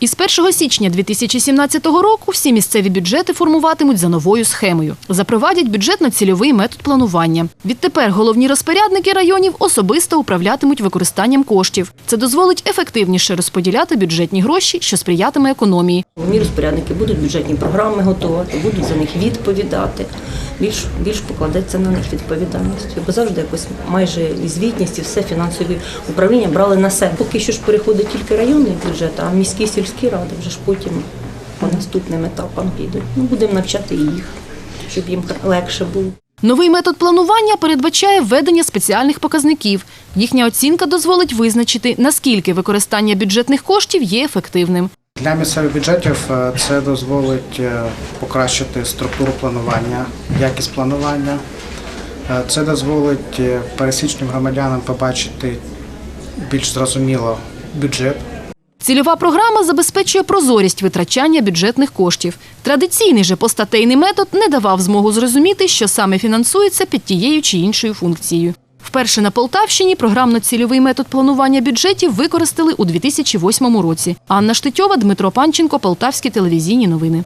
Із 1 січня 2017 року всі місцеві бюджети формуватимуть за новою схемою. Запровадять бюджетно-цільовий метод планування. Відтепер головні розпорядники районів особисто управлятимуть використанням коштів. Це дозволить ефективніше розподіляти бюджетні гроші, що сприятиме економії. Головні розпорядники будуть бюджетні програми готувати, будуть за них відповідати. Більш, більш покладеться на них відповідальність. Бо завжди якось майже і звітність, і все фінансові управління брали на себе. Поки що ж переходить тільки районний бюджет, а міські сільські ради вже ж потім по наступним етапам підуть. Ну, будемо навчати їх, щоб їм легше було. Новий метод планування передбачає введення спеціальних показників. Їхня оцінка дозволить визначити, наскільки використання бюджетних коштів є ефективним. Для місцевих бюджетів е, це дозволить е, покращити структуру планування, якість планування. Е, Це дозволить пересічним громадянам побачити більш зрозуміло бюджет. Цільова програма забезпечує прозорість витрачання бюджетних коштів. Традиційний же постатейний метод не давав змогу зрозуміти, що саме фінансується під тією чи іншою функцією. Вперше на Полтавщині програмно-цільовий метод планування бюджетів використали у 2008 році. Анна Штитьова, Дмитро Панченко, Полтавські телевізійні новини.